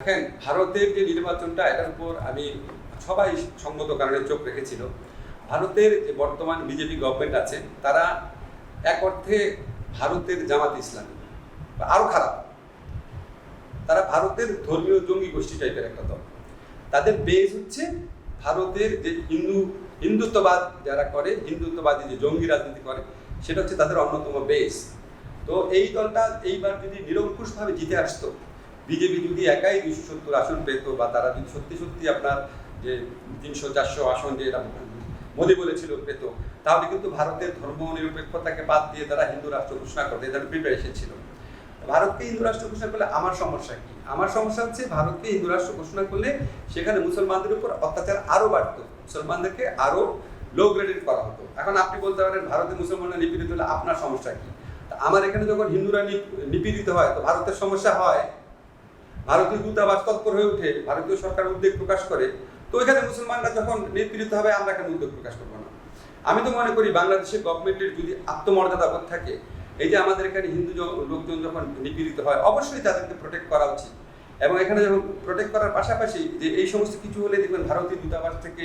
দেখেন, ভারতের যে নির্বাচনটা, এটার উপর আমি সবাই সঙ্গত কারণে চোখ রেখেছিল। ভারতের যে বর্তমান বিজেপি গভর্নমেন্ট আছে, তারা এক অর্থে ভারতের জামাত ইসলামী, বা আরও খারাপ। তারা ভারতের ধর্মীয় জঙ্গি গোষ্ঠী টাইপের একটা দল। তাদের বেজ হচ্ছে ভারতের যে হিন্দু, হিন্দুত্ববাদ যারা করে, হিন্দুত্ববাদী যে জঙ্গি রাজনীতি করে, সেটা হচ্ছে তাদের অন্যতম বেস তো এই দলটা এইবার যদি নিরঙ্কুশভাবে জিতে আসতো বিজেপি যদি একাই দুইশো সত্তর আসন পেত বা তারা যদি সত্যি সত্যি আপনার যে তিনশো, চারশো আসন যে মোদী বলেছিল পেত, তাহলে কিন্তু ভারতের ধর্ম নিরপেক্ষতাকে বাদ দিয়ে তারা হিন্দু রাষ্ট্র ঘোষণা করতে তাদের প্রিপারেশন ছিল। ভারতকে হিন্দু রাষ্ট্র ঘোষণা করলে আমার সমস্যা কি? আমার সমস্যা হচ্ছে ভারতকে হিন্দু রাষ্ট্র ঘোষণা করলে সেখানে মুসলমানদের উপর অত্যাচার আরও বাড়তো, মুসলমানদেরকে আরও লো গ্রেডেড করা হতো। এখন আপনি বলতে পারেন ভারতে মুসলমানরা নিপীড়িত হলে আপনার সমস্যা কি? আমার এখানে যখন হিন্দুরা নিপীড়িত হয়, তো ভারতের সমস্যা হয় ভারতীয় দূতাবাস তৎপর হয়ে উঠে ভারতীয় সরকার উদ্বেগ প্রকাশ করে, তো ওইখানে মুসলমানরা যখন নিপীড়িত হবে, আমরা কেন উদ্বেগ প্রকাশ করব না? আমি তো মনে করি বাংলাদেশের গভর্নমেন্টের যদি আত্মমর্যাদা বোধ থাকে, এই যে আমাদের এখানে হিন্দু লোকজন যখন নিপীড়িত হয়, অবশ্যই তাদেরকে প্রোটেক্ট করা উচিত। এবং এখানে যখন প্রোটেক্ট করার পাশাপাশি যে এই সমস্ত কিছু হলে দেখবেন ভারতীয় দূতাবাস থেকে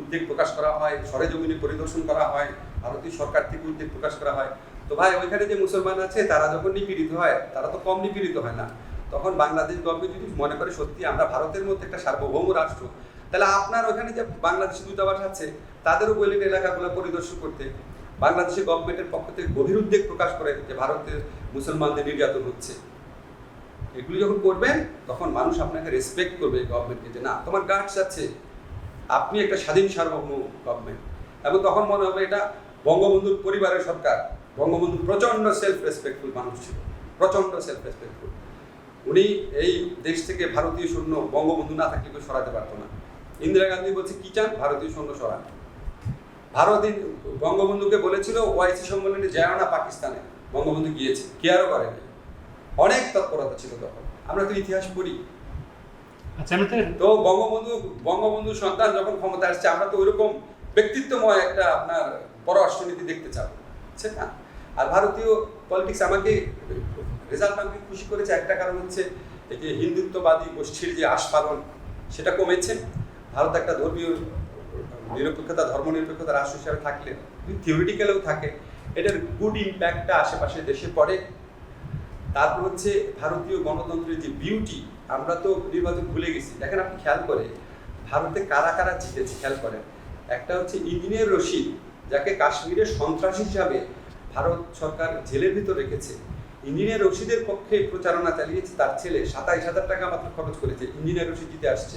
উদ্বেগ প্রকাশ করা হয়, সরেজমিনে পরিদর্শন করা হয়, ভারতীয় সরকার থেকে উদ্বেগ প্রকাশ করা হয়। তো ভাই, ওইখানে যে মুসলমান আছে, তারা যখন নিপীড়িত হয়, তারা তো কম নিপীড়িত হয় না। তখন বাংলাদেশ গভর্নমেন্ট যদি মনে করে সত্যি আমরা ভারতের মধ্যে একটা সার্বভৌম রাষ্ট্র। তাহলে আপনার ওখানে যে বাংলাদেশি দূতাবাস আছে, তাদেরও বললেন এলাকাগুলো পরিদর্শন করতে বাংলাদেশের গভর্নমেন্টের পক্ষ থেকে গভীর উদ্বেগ প্রকাশ করে যে ভারতের মুসলমানদের নির্যাতন হচ্ছে। এগুলি যখন করবেন, তখন মানুষ আপনাকে রেসপেক্ট করবে গভর্নমেন্টকে যে, না, তোমার গার্ডস আছে। আপনি একটা স্বাধীন সার্বভৌম গভর্নমেন্ট এবং তখন মনে হবে এটা বঙ্গবন্ধুর পরিবারের সরকার। বঙ্গবন্ধু প্রচণ্ড সেলফ রেসপেক্টফুল মানুষ ছিল। প্রচণ্ড সেলফ রেসপেক্টফুল উনি এই দেশ থেকে ভারতীয় সৈন্য বঙ্গবন্ধু না থাকলে কেউ সরাতে পারতো না। ইন্দিরা গান্ধী বলছে কি চান? ভারতীয় সৈন্য সরান। ভারত বঙ্গবন্ধুকে বলেছিল ওয়াইসি সম্মেলনে যায় না পাকিস্তানে। বঙ্গবন্ধু গিয়েছে কেয়ারও করেনি। অনেক তৎপরতা ছিল তখন। আমরা তো ইতিহাস পড়ি। আচ্ছা তো বঙ্গবন্ধু বঙ্গবন্ধু সন্তান যখন ক্ষমতা আসছে আমরা তো ওইরকম ব্যক্তিত্বময় একটা আপনার পররাষ্ট্রনীতি দেখতে চাবো না। আর ভারতীয় পলিটিক্স আমাকে রেজাল্ট আমাকে খুশি করেছে? একটা কারণ হচ্ছে এই যে হিন্দুত্ববাদী গোষ্ঠীর যে আস্ফালন, সেটা কমেছে। ভারত একটা ধর্মীয়, নিরপেক্ষতা ধর্ম নিরপেক্ষতা রাষ্ট্র হিসাবে থাকলে থিওরিটিক্যালেও থাকে, এটার গুড ইম্প্যাক্টটা আশেপাশে দেশে পড়ে। তারপর হচ্ছে ভারতীয় গণতন্ত্রের যে বিউটি আমরা তো নির্বাচন ভুলে গেছি। দেখেন আপনি খেয়াল করে, ভারতে কারা কারা জিতেছে, খেয়াল করেন। একটা হচ্ছে ইঞ্জিনিয়ার রশিদ, যাকে কাশ্মীরের সন্ত্রাসী হিসাবে ভারত সরকার জেলের ভিতর রেখেছে। ইঞ্জিনিয়ার রশিদের পক্ষে প্রচারণা চালিয়েছে তার ছেলে। সাতাইশ হাজার টাকা মাত্র খরচ করেছে ইঞ্জিনিয়ার রশিদ জিতে আসছে।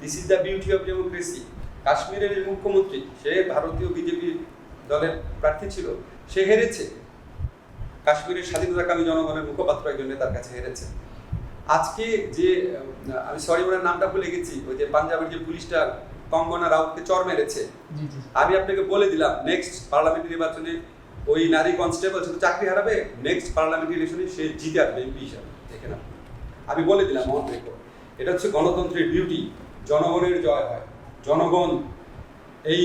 This is the beauty of democracy কাশ্মীরের মুখ্যমন্ত্রী সে ভারতীয় বিজেপি দলের প্রার্থী ছিল সে হেরেছে। কাশ্মীরের স্বাধীনতাকামী জনগণের মুখপাত্র একজন নেতার কাছে হেরেছে। আজকে যে আমি সরি ওনার নামটা ভুলে গেছি ওই যে পাঞ্জাবের যে পুলিশটা কঙ্গনা রাউতকে চর মেরেছে। আমি আপনাকে বলে দিলাম নেক্সট পার্লামেন্ট নির্বাচনে ওই নারী কনস্টেবল শুধু চাকরি হারাবে নেক্সট পার্লামেন্ট ইলেকশনে সে জিতে আসবে এমপি হিসাবে, দেখে না আমি বলে দিলাম অন রেকর্ড এটা হচ্ছে গণতন্ত্রের বিউটি জনগণের জয় হয়। জনগণ, এই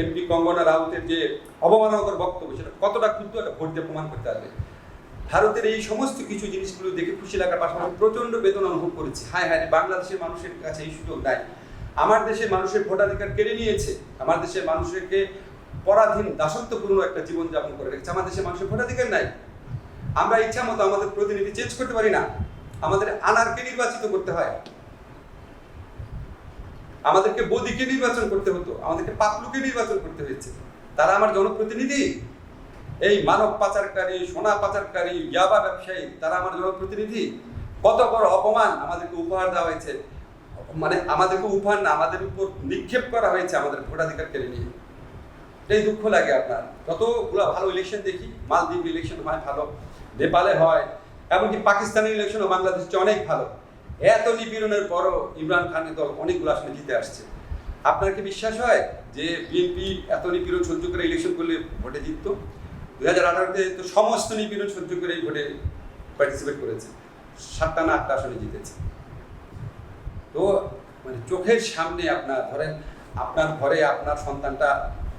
এমপি কঙ্গনা রাউতের যে অবমাননাকর বক্তব্য, সেটা কতটা ক্ষুদ্র একটা ভোট দিয়ে প্রমাণ করতে পারবে। ভারতের এই সমস্ত কিছু জিনিসগুলো দেখে খুশি লাগার পাশাপাশি প্রচণ্ড বেদনা অনুভব করেছি। হায় হায়, বাংলাদেশের মানুষের কাছে এই সুযোগ নাই। আমার দেশের মানুষের ভোটাধিকার কেড়ে নিয়েছে। আমার দেশের মানুষকে পরাধীন, দাসত্বপূর্ণ একটা জীবন যাপন করে রেখেছে। আমার দেশের মানুষের ভোটাধিকার নাই। আমরা ইচ্ছা মতো আমাদের প্রতিনিধি চেঞ্জ করতে পারি না। আমাদের আনারকে নির্বাচিত করতে হয়। আমাদেরকে বদিকে নির্বাচন করতে হতো। আমাদেরকে পাতলুকে নির্বাচন করতে হয়েছে। তারা আমার জনপ্রতিনিধি। এই মানব পাচারকারী, সোনা পাচারকারী, ইয়াবা ব্যবসায়ী, তারা আমার জনপ্রতিনিধি। কত বড় অপমান আমাদেরকে উপহার দেওয়া হয়েছে। মানে আমাদেরকে উপহার না, আমাদের উপর নিক্ষেপ করা হয়েছে আমাদের ভোটাধিকার কেড়ে নিয়ে। এটাই দুঃখ লাগে আপনার। যতগুলো ভালো ইলেকশন দেখি, মালদ্বীপ ইলেকশন হয় ভালো, নেপালে হয়, এমনকি পাকিস্তানের ইলেকশনও বাংলাদেশ অনেক ভালো। এত নিপীড়নের পরও ইমরান খানের দল অনেকগুলো আসনে জিতে আসছে। আপনার কি বিশ্বাস হয় যে বিএনপি এত নিপীড়ন সহ্য করে ইলেকশন করলে ভোটে জিততো? দুই হাজার আঠারোতে তো সমস্ত নিপীড়ন সহ্য করে এই ভোটে পার্টিসিপেট করেছে। সাতটা না আটটা আসনে জিতেছে। তো মানে চোখের সামনে আপনার, ধরেন আপনার ঘরে আপনার সন্তানটা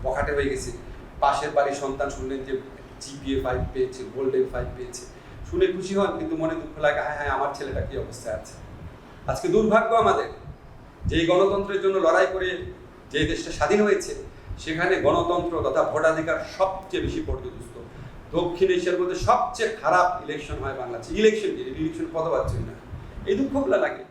বখাটে হয়ে গেছে। পাশের বাড়ির সন্তান শুনলেন যে জিপিএ ফাইভ পেয়েছে গোল্ডেন ফাইভ পেয়েছে। শুনে খুশি হন, কিন্তু মনে দুঃখ লাগে হ্যাঁ হ্যাঁ আমার ছেলেটা কি অবস্থায় আছে? আজকে দুর্ভাগ্য আমাদের। যে গণতন্ত্রের জন্য লড়াই করে যে দেশটা স্বাধীন হয়েছে, সেখানে গণতন্ত্র তথা ভোটাধিকার সবচেয়ে বেশি পর্যদুস্ত। দক্ষিণ এশিয়ার মধ্যে সবচেয়ে খারাপ ইলেকশন হয় বাংলাদেশে ইলেকশন ইলেকশন পদবাচ্ছেন না এই দুঃখগুলো লাগে।